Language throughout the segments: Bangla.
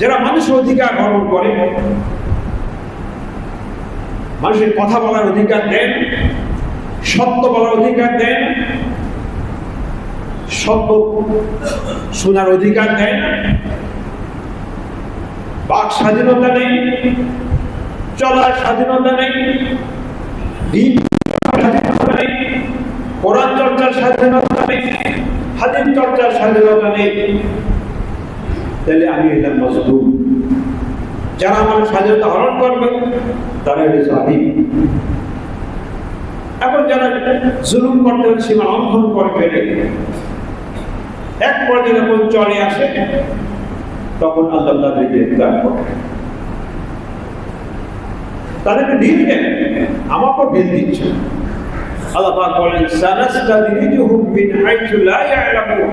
যারা মানুষের অধিকার হরণ করে, মানুষের কথা বলার অধিকার দেন, সত্য বলার অধিকার দেন, সত্য শোনার অধিকার দেন, বাক স্বাধীনতা নেই, চলার স্বাধীনতা নেই স্বাধীনতা নেই, কোরআন চর্চার স্বাধীনতা নেই, হাদিস চর্চার স্বাধীনতা নেই। তাহলে আমি এলাম মজদুর যারা আমার স্বাধীনতা হরণ করবে, তারা এটা স্বাধীন এখন যারা জুলুম করতে সীমা লঙ্ঘন করে ফেলে, এক পর্যায়ে যখন চলে আসে, তখন আল্লাহ তাদেরকে গ্রেফতার করে। তাদেরকে ঢিল দেন, আমাকেও ঢিল দিচ্ছে। আল্লাহ বলেন মিন হাইথু লা ইয়ালামুন।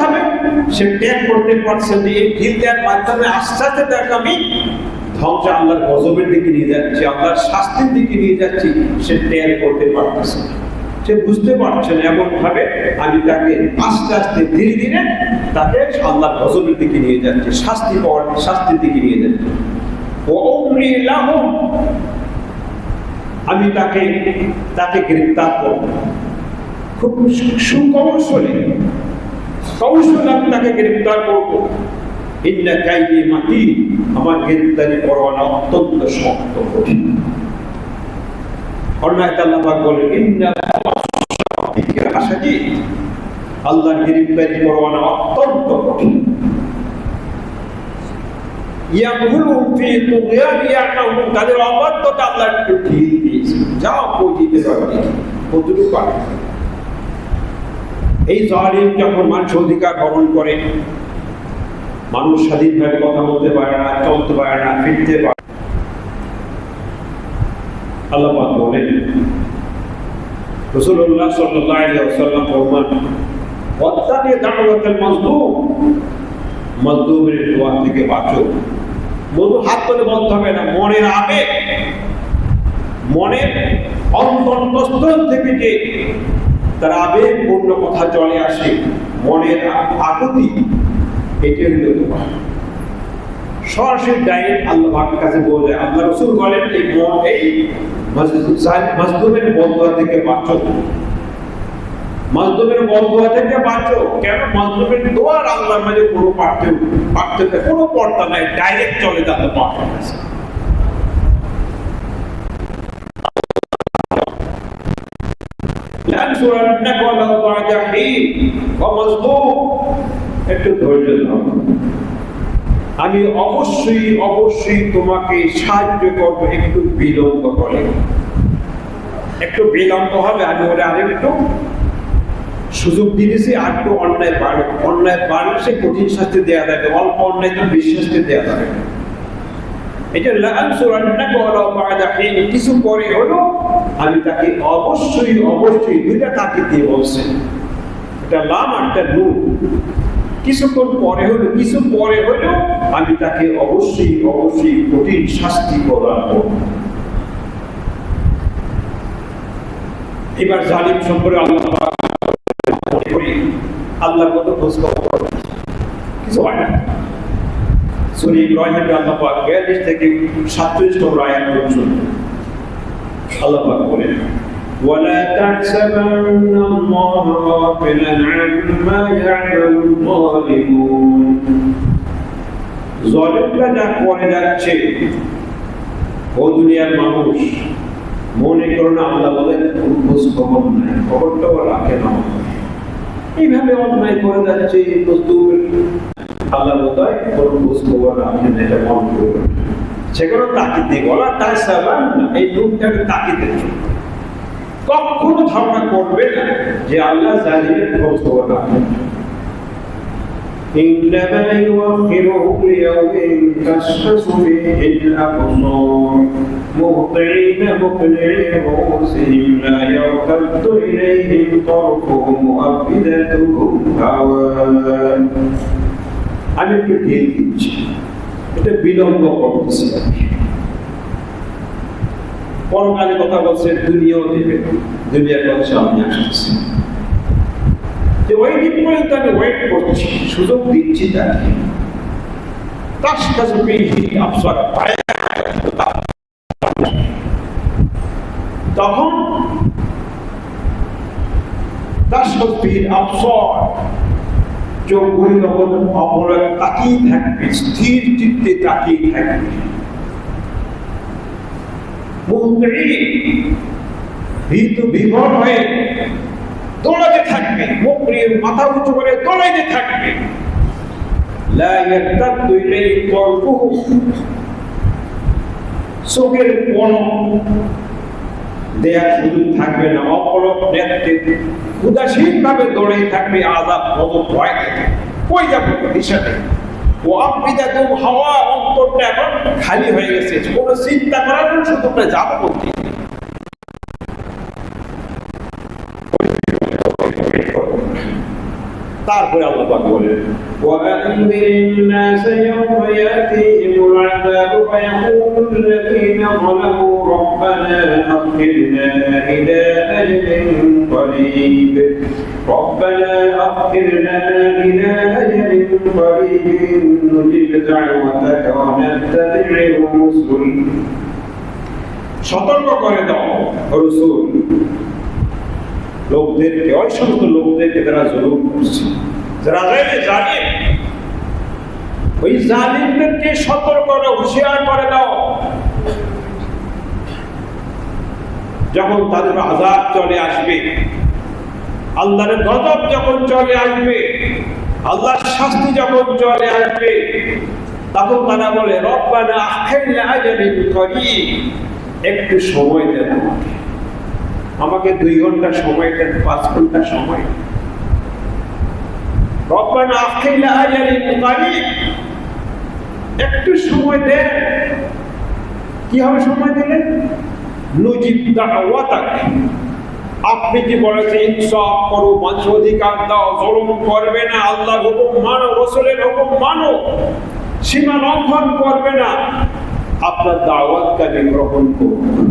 সে ত্যাগ করতে পারছে যে এই ঢিল মাধ্যমে আস্তে আস্তে তাকে আমি ধ্বংস, আল্লাহর গজবের দিকে নিয়ে যাচ্ছি, আল্লাহর শাস্তির দিকে নিয়ে যাচ্ছি, সে ত্যাগ করতে পারতেছে না। সে বুঝতে পারছে না এমন ভাবে আমি তাকে আস্তে আস্তে ধীরে ধীরে তাকে আল্লাহর গজবের দিকে নিয়ে যাচ্ছি, শাস্তি পাওয়ার, শাস্তির দিকে নিয়ে যাচ্ছি। আমি তাকে তাকে গ্রেপ্তার করব। খুব সুকৌশলে। কৌশল আমি তাকে গ্রেপ্তার করব। ইন্না কাইদি মাটি আমার গ্রেপ্তারি পরোয়ানা অত্যন্ত শক্ত, কঠিন। অন্যায় আল্লাহ বলেন ইন্না আশাজি আল্লাহর গ্রেপ্তারি পরোয়ানা অত্যন্ত আল্লাহ দিয়েছে। যাও পৌঁছিতে পারবে, কতটুকু পারে এই জালিম যখন মানুষ অধিকার হরণ করে, মানুষ স্বাধীনভাবে কথা বলতে পারে না, চলতে পারে না, ফিরতে পারে আল্লাহ বলেন থেকে বাঁচো। হাত তুলে বলতে হবে না, মনের আবেগ। মনের অন্তর্স্তর থেকে যে তার আবেগ পূর্ণ কথা চলে আসে, মনের আকুতি এটি হইল তোমার। সরাসরি ডাইরেক্ট আল্লাহ পাকের কাছে বলে আল্লাহ রসুল বলেন, এই মন এই মজদুমের বন্ধুয়া থেকে বাঁচো। মজদুমের বন্ধুয়া থেকে বাঁচো। কেন? মজদুমের দোয়ার আল্লাহর মাঝে কোনো পার্থক্য পার্থক্য, কোনো পর্দা নাই। ডাইরেক্ট চলে যাবে পার্থক্য لأنصرنك ولو بعد حين ومظلوم একটু ধৈর্য ধরো আমি অবশ্যই অবশ্যই তোমাকে সাহায্য করবো একটু বিলম্ব করে একটু বিলম্ব হবে আমি ওরা আরেকটু সুযোগ দিয়েছি আর একটু অন্যায় বাড়ে অন্যায় বাড়লে সে কঠিন শাস্তি দেওয়া যাবে অল্প অন্যায় তো বেশি শাস্তি দেওয়া যাবে না। এটা লানসুরান্নাকা ওয়ালাউ বা'দা হিন কিছু পরে হলো আমি তাকে অবশ্যই অবশ্যই দুইটা তাকে দিয়ে বলছেন এটা লাম আর একটা নূর। কিছুক্ষণ পরে হলো কিছু পরে হলো আমি তাকে অবশ্যই অবশ্যই কঠিন শাস্তি প্রদান করব। এবার জালিম সম্পর্কে আল্লাহ আল্লাহ কত খোঁজ খবর কিছু হয় না। সুরি ইব্রাহিম আল্লাহ 42 থেকে 47 নম্বর আয়াত পর্যন্ত। আল্লাহ পাক বলেন ولا تحسبن الله غافلا عما يعمل الظالمون জলেমরা যা করে যাচ্ছে ও দুনিয়ার মানুষ মনে করো না আল্লাহ বলে খোঁজ খবর নাই খবরটা রাখে না এইভাবে অন্যায় করে যাচ্ছে এই বস্তু আল্লাহ বোধহয় কোনো খোঁজ খবর রাখেন এটা মন করবেন সেগুলো তাকিদ দিয়ে বলা তাই সাবান না এই লোকটাকে তাকিদের জন্য কখনো ধারণা করবে না যে আল্লাহ জালিমের খোঁজ খবর রাখেন إنما يؤخرهم ليوم تشخص فيه الأبصار مهطعين مقنعي رؤوسهم لا يرتد إليهم طرفهم وأفئدتهم هواء আমি একটু ঢিল দিচ্ছি এটা বিলম্ব করতেছি। পরকালে কথা বলছে, দুনিয়াও দেবে, দুনিয়ার কথা সামনে আসতেছে। যে ওই দিন আমি ওয়েট করছি, সুযোগ দিচ্ছি তাকে। তার কাছে পেয়েছি আফসার পায়ে তখন তার শক্তির আফসর। চোখগুলি তখন অপরাধ তাকিয়ে চোখের কোন দেয়ার সুযোগ থাকবে না অপলক নেতৃত্বে উদাসীন ভাবে দৌড়ে থাকবে আজাদ হব ভয় থাকে কই যাব হিসাবে? হাওয়া অন্তরটা এখন খালি হয়ে গেছে, কোনো চিন্তা করার জন্য সুযোগ না যাব বলতে। তারপরে আল্লাহ পাক বলেন وأنذر الناس يوم يأتيهم العذاب فيقول الذين ظلموا ربنا أخرنا إلى أجل قريب ربنا أخرنا إلى أجل قريب نجب دعوتك ونتبع الرسل সতর্ক করে দাও রসুল লোকদেরকে সমস্ত লোকদেরকে তারা জরুর করছে। যারা জানে জানে ওই জালিমদেরকে সতর্ক হুঁশিয়ার করে দাও। যখন তাদের আজাব চলে আসবে, আল্লাহর গজব যখন চলে আসবে, আল্লাহর শাস্তি যখন চলে আসবে, তখন তারা বলে, রব্বানা আজালিন একটু সময় দেন আমাকে। আমাকে দুই ঘণ্টা সময় দেন, পাঁচ ঘণ্টা সময়। রব্বানা একটু সময় দেন। কি হবে সময় দিলেন? নুজিব দাওয়াতাক। আপনি কি বলেছেন করো, মানুষ অধিকার দাও, জুলুম করবে না, আল্লাহ হুকুম মানো, রসুলের হুকুম মানো, সীমা লঙ্ঘন করবে না। আপনার দাওয়াতকে আমি গ্রহণ করব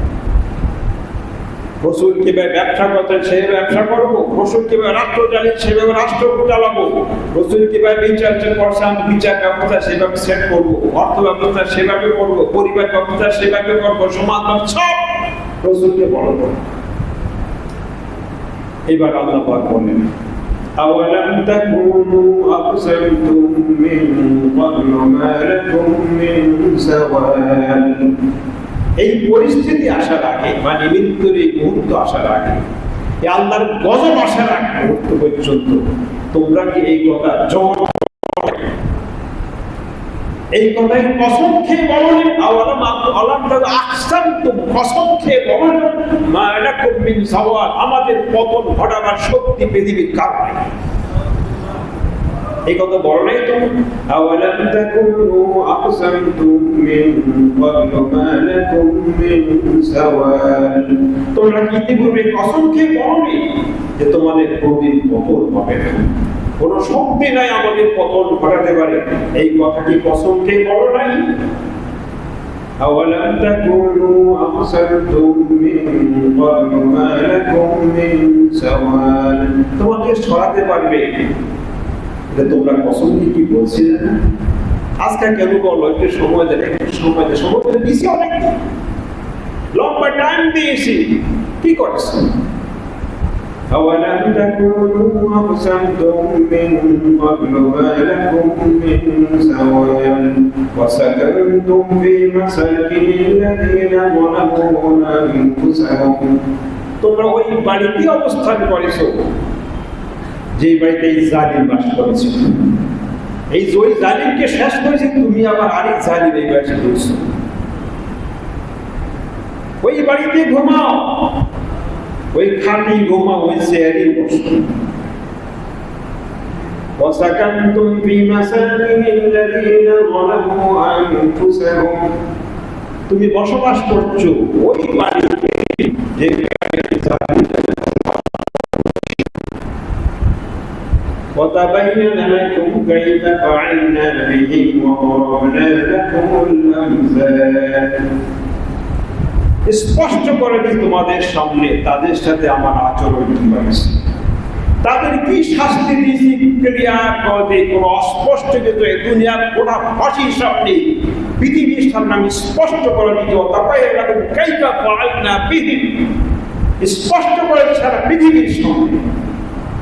রসুল কিভাবে ব্যবসা করতেন সেই ব্যবসা করবো রসুল কিভাবে রাষ্ট্র চালিয়ে সেভাবে রাষ্ট্র চালাবো রসুল কিভাবে বিচার করছেন বিচার ব্যবস্থা সেভাবে সেট করবো অর্থ ব্যবস্থা সেভাবে করবো পরিবার ব্যবস্থা সেভাবে করবো সমাজ সব রসুলকে বড় করবো এবার আল্লাহ পাক বলেন أولم تكونوا أقسمتم من এই পরিস্থিতি আসার আগে মানে মৃত্যুর এই মুহূর্ত আসার আগে, এই আল্লাহর গজব আসার আগে মুহূর্ত পর্যন্ত তোমরা কি এই কথা জোর এই কথাই কসম খেয়ে বলনি আওয়ালাম আলাম দাদা আকসাম তো কসম খেয়ে বলনি মা এটা মিন আমাদের পতন ঘটাবার শক্তি পৃথিবীর কারণে। এই কথা বড় নাই তো আওয়ালাম তাকুনু আকসামতুম মিন ক্বাবলু মা লাকুম মিন সাওয়াল তোমরা কি ইতিপূর্বে কসম খেয়ে বলনি যে তোমাদের কোনদিন পতন হবে না কোন শক্তি নাই আমাদের পতন ঘটাতে পারে এই কথা কি কসম খেয়ে বলো নাই أولم تكونوا أقسمتم من قبل ما لكم من زوال তোমাকে সরাতে পারবে এটা তোমরা কসম কি কি বলছিলে না আজকে কেন বলো একটু সময় দেন একটু সময় দেন সময় দেন দিছি অনেক লম্বা টাইম দিয়েছি কি করছো أولم تكونوا أقسمتم من قبل ما لكم من زوال وسكنتم في مساكن الذين ظلموا أنفسهم তোমরা ওই বাড়িতে অবস্থান করেছো যে বাড়িতে এই জালিম বাস করেছিল এই যে ওই জালিমকে শেষ করেছে তুমি আবার আরেক জালিম এই বাড়িতে ঢুকছো ওই বাড়িতে ঘুমাও ওই খাটি ঘুমাও ওই চেয়ারে বসো وسكنتم في مساكن الذين ظلموا أنفسهم তুমি বসবাস করছো ওই বাড়িতে যে وتبين لكم كيف فعلنا بهم وضربنا لكم الأمثال স্পষ্ট করে দিই তোমাদের সামনে তাদের সাথে আমার আচরণ কি হয়েছে তাদের কি শাস্তি দিয়েছি ক্লিয়ার করে কোনো অস্পষ্ট কিন্তু এই দুনিয়ার গোটা ফাঁসির সামনে পৃথিবীর সামনে আমি স্পষ্ট করে দিতে তারপরে এরকম কাইকা পাই না পৃথিবী স্পষ্ট করে দিই সারা পৃথিবীর সামনে وضربنا له الامثال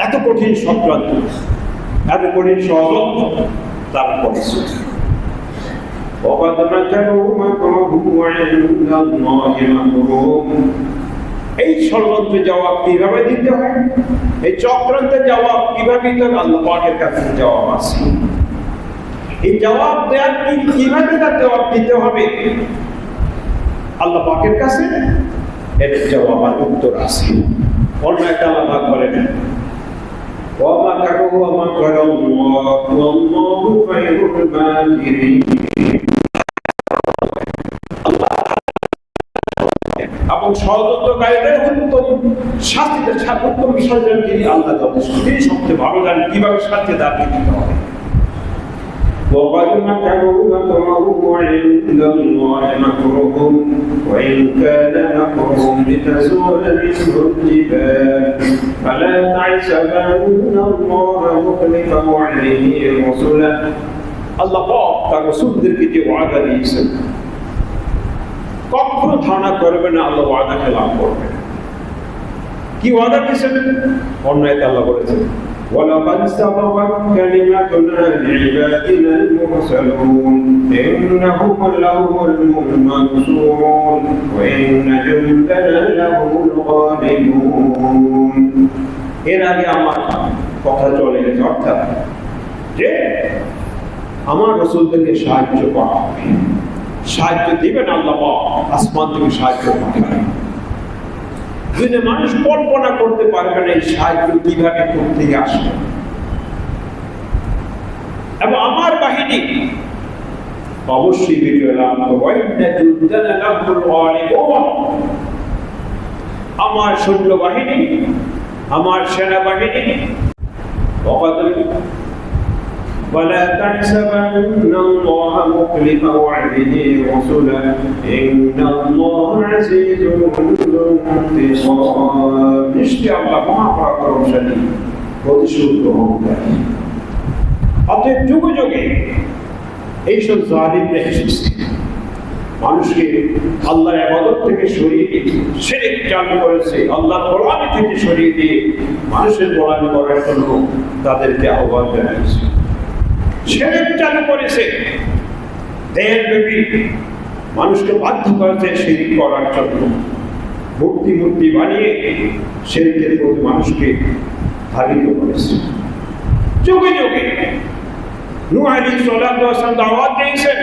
এত কঠিন সংক্রান্ত এত কঠিন ষড়যন্ত্র তার করেছে وقد مكروا مكرهم وعند الله مكرهم এই ষড়যন্ত্রে জবাব কিভাবে দিতে হয় এই চক্রান্তের জবাব কিভাবে দিতে হবে আল্লাহ পাকের কাছে জবাব আছে এই জবাব দেওয়ার কি কিভাবে তার জবাব দিতে হবে আল্লাহ পাকের কাছে এর জবাব আর উত্তর আছে অন্য একটা আল্লাহ পাক বলেন ومكروا ومكر الله والله خير الماكرين এবং ষড়যন্ত্রকারীদের উত্তম শাস্তিতে উত্তম সাজান তিনি আল্লাহ যথেষ্ট তিনি সবচেয়ে ভালো জানেন কিভাবে শাস্তি দাবি দিতে হবে وقد مكروا مكرهم عند الله مكرهم وإن كان مكرهم لتزول منه الجبال فلا تحسبن الله مخلف وعده رسله আল্লাহ পাক তার রসুলদেরকে যে ওয়াদা দিয়েছেন কখনো ধারণা করবে না আল্লাহ ওয়াদা খেলাম করবে না। কি ওয়াদা দিয়েছেন অন্য এক আল্লাহ বলেছেন ولقد سبقت كلمتنا لعبادنا المرسلون إنهم لهم المنصورون وإن جندنا لهم الغالبون এর আগে আমার কথা চলে গেছে অর্থাৎ যে আমার রসুলদেরকে সাহায্য করা হবে সাহায্য দিবেন আল্লাহ আসমান থেকে সাহায্য পাঠাবেন যদি মানুষ কল্পনা করতে পারবে না এই সাহায্য কীভাবে থেকে আসবে। এবং আমার বাহিনী, অবশ্যই বিজয় লাভ আমার আমার সেনাবাহিনী ولا تحسبن الله مخلف وعده رسلا إن الله عزيز ذو انتصار নিশ্চয় আল্লাহ মহাপরাক্রমশালী প্রতিশোধ গ্রহণকারী অতএব যুগে যুগে এইসব জালিমরা এসেছে মানুষকে আল্লাহর আবাদত থেকে সরিয়ে দিয়ে সেরেক চালু করেছে আল্লাহ গোলামি থেকে সরিয়ে দিয়ে মানুষের গোলামি করার জন্য তাদেরকে আহ্বান জানিয়েছে চালু করেছে। মানুষকে বাধ্য করেছে করার জন্য। মূর্তি মূর্তি বানিয়ে শিরিকের প্রতি মানুষকে করেছে। যুগে যুগে দিয়েছেন।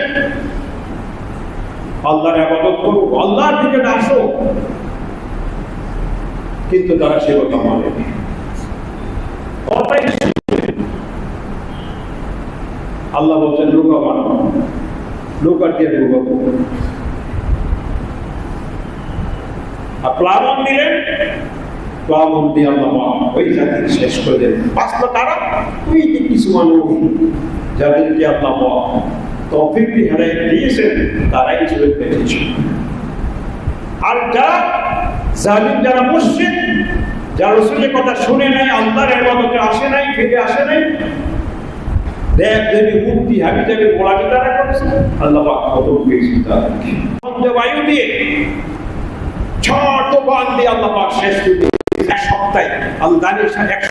আল্লাহর কিন্তু তারা সে কথা মানেনি। কথাই আল্লাহ বলছেন নৌকা বানাও। নৌকা দিয়ে নৌকা আর প্লাবন দিলেন প্লাবন দিয়ে আল্লাহ ওই জাতিকে শেষ করে দেন। বাঁচলো তারা? ওই যে কিছু মানুষ যাদেরকে আল্লাহ তফিকটি হারাই দিয়েছেন, তারাই ছিল বেঁচেছিল আর যারা জালিম, যারা মুশরিক, যারা রসুলের কথা শুনে নাই, আল্লাহর ইবাদতে আসে নাই, ফিরে আসে নাই দেব দেবী হাবি যাবে গোলামি তারা করেছে আল্লাহ খতম পেয়েছি বায়ু দিয়ে ছোট বান দিয়ে আল্লাহ শেষ করে এক সপ্তাহে আল্লাহ এক